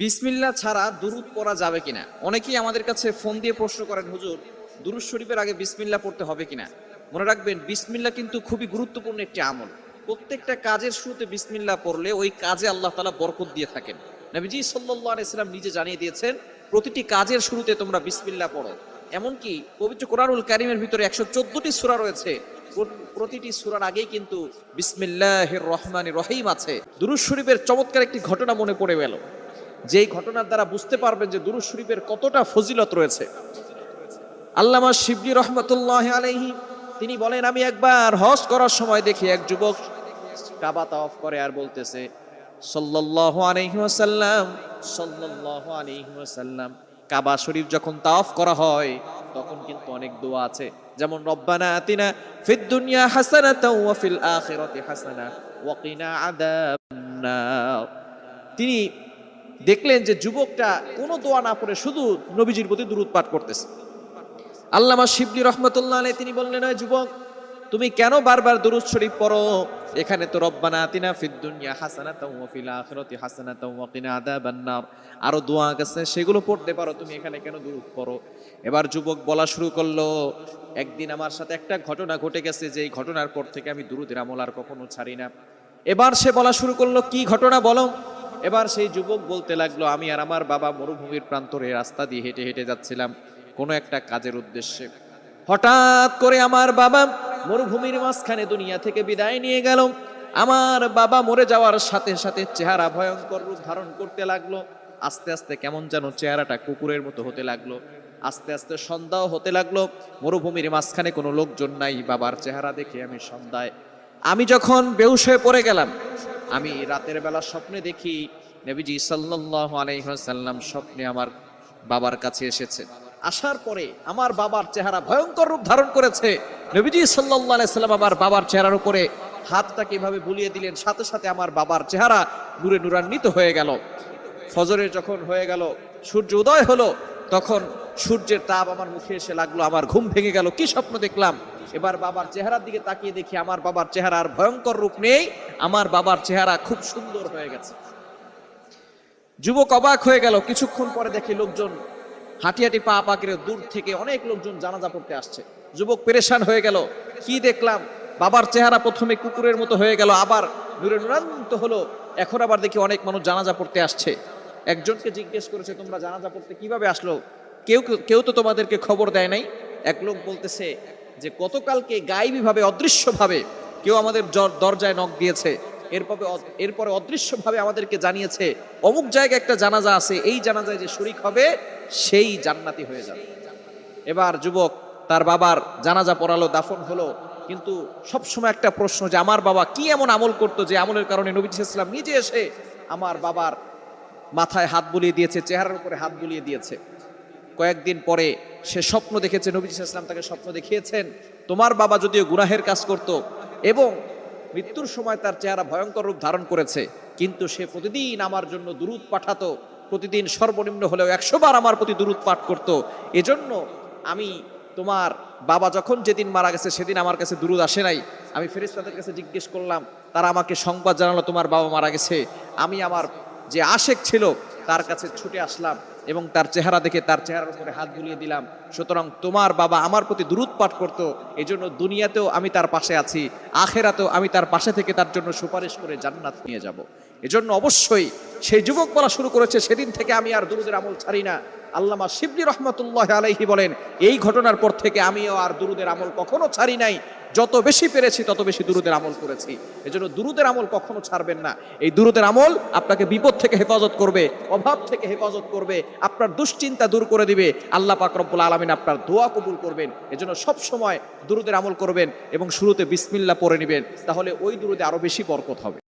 বিসমিল্লা ছাড়া দুরুদ পড়া যাবে কিনা? অনেকেই আমাদের কাছে ফোন দিয়ে প্রশ্ন করেন, হুজুর, দুরুদ শরীফের আগে বিসমিল্লা পড়তে হবে কিনা? মনে রাখবেন বিসমিল্লা কিন্তু খুবই গুরুত্বপূর্ণ একটি আমল। প্রত্যেকটা কাজের শুরুতে বিসমিল্লা পড়লে ওই কাজে আল্লাহ তালা বরকত দিয়ে থাকেন। নবীজি সাল্লাহ ইসলাম নিজে জানিয়ে দিয়েছেন, প্রতিটি কাজের শুরুতে তোমরা বিসমিল্লা পড়ো। এমনকি পবিত্র কোরআনুল কারিমের ভিতরে একশো চোদ্দটি সুরা রয়েছে। প্রতিটি সুরার আগেই কিন্তু বিসমিল্লাহির রহমান রহিম আছে। দুরুজ শরীফের চমৎকার একটি ঘটনা মনে পড়ে গেল। যেই ঘটনার দ্বারা বুঝতে পারবেন যে দুরুজ শরীফের কতটা ফজিলত রয়েছে। আল্লামা শিবলি রহমতুল্লাহ আলাইহি, তিনি বলেন, আমি একবার হজ করার সময় দেখি এক যুবক কাবা তাওয়াফ করে আর বলতেছে, সাল্লাল্লাহু আলাইহি ওয়াসাল্লাম, সাল্লাল্লাহু আলাইহি ওয়াসাল্লাম, কাবা শরীফ যখন তাওয়াফ করা হয়, তখন কিন্তু অনেক দোয়া আছে। যেমন, রব্বানা আতিনা ফিদ দুনিয়া হাসানাতাও ওয়া ফিল আখিরাতি হাসানা ওয়া কিনা আযাবান্নার তিনি দেখলেন যে যুবকটা কোনো দোয়া না পড়ে শুধু নবীজির প্রতি দুরুদ পাঠ করতেছে। আল্লামা শিবলি রহমতুল্লাহ আলাই তিনি বললেন, ওই যুবক, তুমি কেন বারবার দুরুদ শরীফ পড়ো? এখানে তো রব্বানা আতিনা ফিদ দুনিয়া হাসানাতাও ওয়া ফিল আখিরাতি হাসানাতাও ওয়া কিনা আযাবান্নার আরও দোয়া আছে, সেগুলো পড়তে পারো, তুমি এখানে কেন দুরুদ পড়ো? এবার যুবক বলা শুরু করল, একদিন আমার সাথে একটা ঘটনা ঘটে গেছে যে এই ঘটনার পর থেকে আমি দুরুদের আমল আর কখনো ছাড়ি না। এবার সে বলা শুরু করল, কি ঘটনা বলো? এবার সেই যুবক বলতে লাগল, আমি আর আমার বাবা মরুভূমির প্রান্তরে রাস্তা দিয়ে হেঁটে হেঁটে যাচ্ছিলাম কোনো একটা কাজের উদ্দেশ্যে। হঠাৎ করে আমার বাবা মরুভূমির মাঝখানে দুনিয়া থেকে বিদায় নিয়ে গেল। আমার বাবা মরে যাওয়ার সাথে সাথে চেহারা ভয়ঙ্কর রূপ ধারণ করতে লাগল। আস্তে আস্তে কেমন যেন চেহারাটা কুকুরের মতো হতে লাগল। আস্তে আস্তে সন্ধ্যাও হতে লাগল। মরুভূমির মাঝখানে কোনো লোকজন নাই। বাবার চেহারা দেখে আমি সন্ধ্যায়। আমি যখন বেউস হয়ে পড়ে গেলাম আমি রাতের বেলা স্বপ্নে দেখি নবীজি সাল্লাল্লাহু আলাইহি ওয়াসাল্লাম স্বপ্নে আমার বাবার কাছে এসেছে। আসার পরে আমার বাবার চেহারা ভয়ঙ্কর রূপ ধারণ করেছে। নবীজি সাল্লাল্লাহু আলাইহি সাল্লাম আমার বাবার চেহারার উপরে হাতটা কীভাবে বুলিয়ে দিলেন, সাথে সাথে আমার বাবার চেহারা নূরে নূরান্বিত হয়ে গেল। ফজরের যখন হয়ে গেল, সূর্য উদয় হলো, তখন সূর্যের তাপ আমার মুখে এসে লাগল, আমার ঘুম ভেঙে গেল, কি স্বপ্ন দেখলাম? এবার বাবার চেহারার দিকে তাকিয়ে দেখি আমার বাবার চেহারা আর ভয়ঙ্কর রূপ নেই, আমার বাবার চেহারা খুব সুন্দর হয়ে গেছে। যুবক অবাক হয়ে গেল, কিছুক্ষণ পরে দেখি লোকজন হাঁটি হাঁটি পা পা করে দূর থেকে অনেক লোকজন জানাজা পড়তে আসছে। যুবক পেরেশান হয়ে গেল, কি দেখলাম? বাবার চেহারা প্রথমে কুকুরের মতো হয়ে গেল, আবার নূরে নুরান্ত হলো, এখন আবার দেখি অনেক মানুষ জানাজা পড়তে আসছে। একজনকে জিজ্ঞেস করেছে, তোমরা জানাজা পড়তে কীভাবে আসলো? কেউ কেউ তো তোমাদেরকে খবর দেয় নাই। এক লোক বলতেছে যে গতকালকে গাইবীভাবে অদৃশ্যভাবে কেউ আমাদের দরজায় নখ দিয়েছে। এরপরে এরপরে অদৃশ্যভাবে আমাদেরকে জানিয়েছে, অমুক জায়গায় একটা জানাজা আছে, এই জানাজায় যে শরিক হবে, সেই জান্নাতি হয়ে যাবে। এবার যুবক, তার বাবার জানাজা পড়ালো, দাফন হলো। কিন্তু সবসময় একটা প্রশ্ন যে, আমার বাবা কি এমন আমল করতো যে আমলের কারণে নবী ইসলাম নিজে এসে আমার বাবার মাথায় হাত বুলিয়ে দিয়েছে, চেহারার উপরে হাত বুলিয়ে দিয়েছে? কয়েকদিন পরে সে স্বপ্ন দেখেছে নবী ইসলাম তাকে স্বপ্ন দেখিয়েছেন, তোমার বাবা যদিও গুনাহের কাজ করত এবং মৃত্যুর সময় তার চেহারা ভয়ঙ্কর রূপ ধারণ করেছে, কিন্তু সে প্রতিদিন আমার জন্য দুরুদ পাঠাতো, প্রতিদিন সর্বনিম্ন হলেও একশো বার আমার প্রতি দুরুদ পাঠ করত। এজন্য আমি তোমার বাবা যখন যেদিন মারা গেছে সেদিন আমার কাছে দুরুদ আসে নাই। আমি ফেরেশতাদের কাছে জিজ্ঞেস করলাম, তারা আমাকে সংবাদ জানালো তোমার বাবা মারা গেছে। আমি আমার যে আশেক ছিল তার কাছে ছুটে আসলাম এবং তার চেহারা দেখে তার চেহারার উপরে হাত বুলিয়ে দিলাম। সুতরাং তোমার বাবা আমার প্রতি দূরত পাঠ করতো এই জন্য দুনিয়াতেও আমি তার পাশে আছি, আখেরাতেও আমি তার পাশে থেকে তার জন্য সুপারিশ করে জান্নাত নিয়ে যাব। এজন্য অবশ্যই সেই যুবক বলা শুরু করেছে, সেদিন থেকে আমি আর দুরুদের আমল ছাড়ি না। আল্লামা শিবলি রহমতুল্লাহ আলাইহি বলেন, এই ঘটনার পর থেকে আমিও আর দুরুদের আমল কখনো ছাড়ি নাই। যত বেশি পেরেছি, তত বেশি দুরুদের আমল করেছি। এজন্য দুরুদের আমল কখনো ছাড়বেন না। এই দুরুদের আমল আপনাকে বিপদ থেকে হেফাজত করবে, অভাব থেকে হেফাজত করবে, আপনার দুশ্চিন্তা দূর করে দিবে। আল্লাহ পাক রব্বুল আলমিন আপনার দোয়া কবুল করবেন। এজন্য সব সময় দুরুদের আমল করবেন এবং শুরুতে বিসমিল্লা পড়ে নেবেন, তাহলে ওই দুরুদে আরও বেশি বরকত হবে।